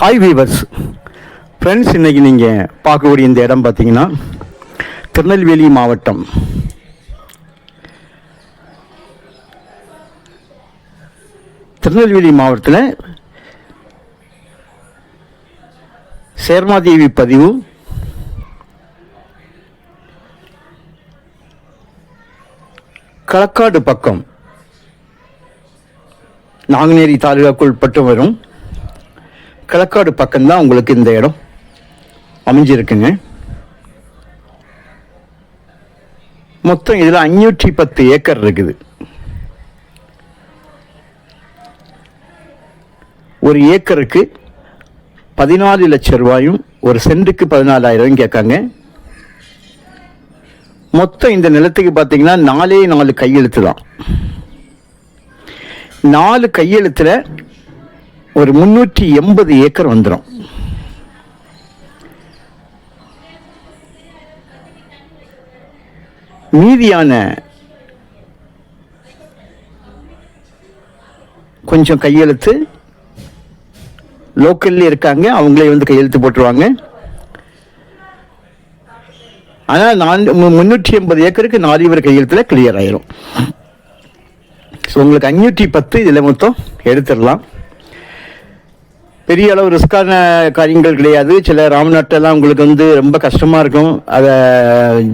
Hi viewers friends இன்றைக்கி நீங்கள் பார்க்கக்கூடிய இந்த இடம் பார்த்தீங்கன்னா திருநெல்வேலி மாவட்டம். திருநெல்வேலி மாவட்டத்தில் சேர்மாதேவி பதிவு. களக்காடு பக்கம். நாங்குநேரி தாலுகாக்குள் பட்டு வரும். களக்காடு பக்கம்தான் உங்களுக்கு இந்த இடம் அமைஞ்சிருக்குங்க. மொத்தம் இதில் அஞ்சூற்றி பத்து ஏக்கர் இருக்குது. ஒரு ஏக்கருக்கு பதினாலு லட்சம் ரூபாயும் ஒரு சென்ட்டுக்கு பதினாலாயிரம் கேட்காங்க. மொத்தம் இந்த நிலத்துக்கு பார்த்தீங்கன்னா நாலே நாலு கையெழுத்து தான் நாலு கையெழுத்தில் ஒரு முந்நூற்றி எண்பது ஏக்கர் வந்துடும் மீதியான கொஞ்சம் கையெழுத்து. லோக்கல்ல இருக்காங்க அவங்களே வந்து கையெழுத்து போட்டுருவாங்க. ஆனால் நான் முந்நூற்றி எண்பது ஏக்கருக்கு நாலு கையெழுத்தில் கிளியர் ஆயிரும். ஸோ உங்களுக்கு அஞ்சூற்றி பத்து இதில் மொத்தம் எடுத்துடலாம். பெரிய அளவு ரிஸ்கான காரியங்கள் கிடையாது. சில ராம்நாட்டெல்லாம் உங்களுக்கு வந்து ரொம்ப கஷ்டமாக இருக்கும். அதை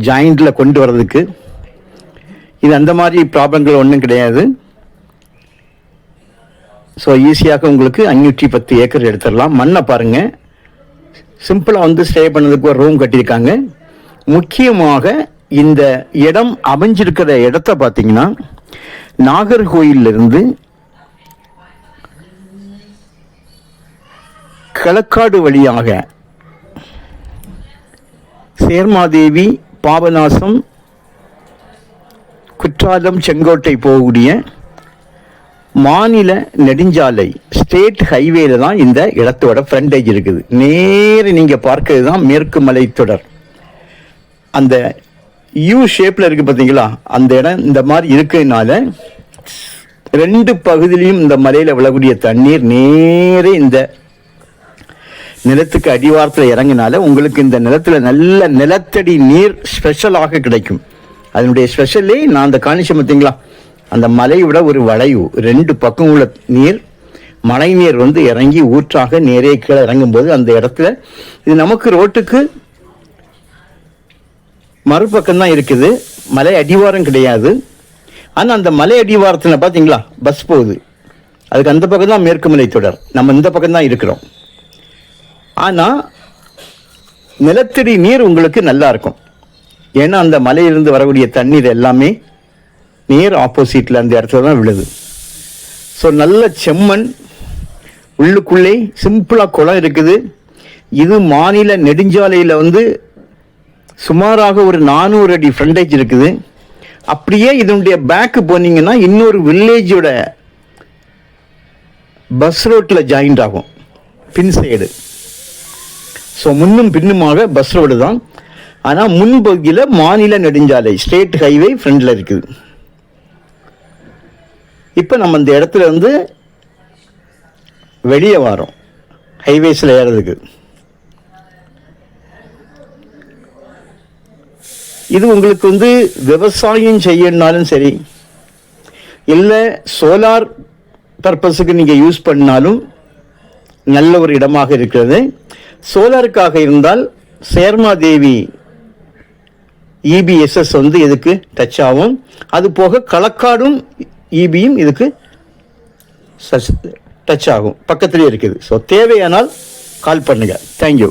ஜாயிண்டில் கொண்டு வர்றதுக்கு. இது அந்த மாதிரி ப்ராப்ளங்கள் ஒன்றும் கிடையாது. ஸோ ஈஸியாக உங்களுக்கு அஞ்சூற்றி பத்து ஏக்கர் எடுத்துடலாம். மண்ணை பாருங்கள் சிம்பிளாக வந்து ஸ்டே பண்ணதுக்கு ஒரு ரூம் கட்டியிருக்காங்க. முக்கியமாக இந்த இடம் அமைஞ்சிருக்கிற இடத்த பார்த்தீங்கன்னா நாகர்கோயிலிருந்து களக்காடு வழியாக. சேர்மாதேவி பாபநாசம் குற்றாலம் செங்கோட்டை போகக்கூடிய மாநில நெடுஞ்சாலை ஸ்டேட் ஹைவேல தான் இந்த இடத்தோட ஃப்ரண்டேஜ் இருக்குது. நேர் நீங்கள் பார்க்கறது தான் மேற்கு மலை தொடர். அந்த யூ ஷேப்பில் இருக்குது பார்த்தீங்களா அந்த இடம் இந்த மாதிரி இருக்கிறதுனால ரெண்டு பகுதியிலையும் இந்த மலையில் விழக்கூடிய தண்ணீர் நேரே இந்த நிலத்துக்கு அடிவாரத்தில் இறங்கினால உங்களுக்கு இந்த நிலத்தில் நல்ல நிலத்தடி நீர் ஸ்பெஷலாக கிடைக்கும். அதனுடைய ஸ்பெஷலே நான் அந்த காணிச்சம் பார்த்தீங்களா அந்த மலையோட ஒரு வளைவு ரெண்டு பக்கம் உள்ள நீர் மழை நீர் வந்து இறங்கி ஊற்றாக நேரே கீழே இறங்கும்போது அந்த இடத்துல இது நமக்கு ரோட்டுக்கு மறுபக்கம் தான் இருக்குது. மலை அடிவாரம் கிடையாது. ஆனால் அந்த மலை அடிவாரத்தில் பார்த்தீங்களா பஸ் போகுது. அதுக்கு அந்த பக்கம் தான் மேற்கு மலை தொடர். நம்ம இந்த பக்கம் தான் இருக்கிறோம். ஆனால் நிலத்தடி நீர் உங்களுக்கு நல்லா இருக்கும். ஏன்னா அந்த மலையிலிருந்து வரக்கூடிய தண்ணீர் எல்லாமே நேர் ஆப்போசிட்டில் அந்த இடத்துல தான் விழுது. ஸோ நல்ல செம்மண் உள்ளுக்குள்ளே சிம்பிளாக குளம் இருக்குது. இது மாநில நெடுஞ்சாலையில் வந்து சுமாராக ஒரு நானூறு அடி ஃப்ரண்டேஜ் இருக்குது. அப்படியே இதனுடைய பேக்கு போனீங்கன்னா இன்னொரு வில்லேஜோட பஸ் ரோட்டில் ஜாயிண்ட் ஆகும். பின் சைடு ஸோ முன்னும் பின்னுமாக பஸ் ரோடு தான். ஆனால் முன்பகுதியில் மாநில நெடுஞ்சாலை ஸ்டேட் ஹைவே ஃப்ரண்டில் இருக்குது. இப்போ நம்ம இந்த இடத்துல வந்து வெளியே வரோம். ஹைவேஸில் ஏறதுக்கு. இது உங்களுக்கு வந்து விவசாயம் செய்யணுனாலும் சரி இல்லை சோலார் பர்பஸுக்கு நீங்கள் யூஸ் பண்ணாலும் நல்ல ஒரு இடமாக இருக்கிறது. சோலாருக்காக இருந்தால் சேர்மாதேவி இபிஎஸ்எஸ் வந்து இதுக்கு டச் ஆகும். அது போக களக்காடும் இபியும் இதுக்கு டச் ஆகும். பக்கத்துலேயே இருக்குது. ஸோ தேவையானால் கால் பண்ணுங்கள் தேங்க்யூ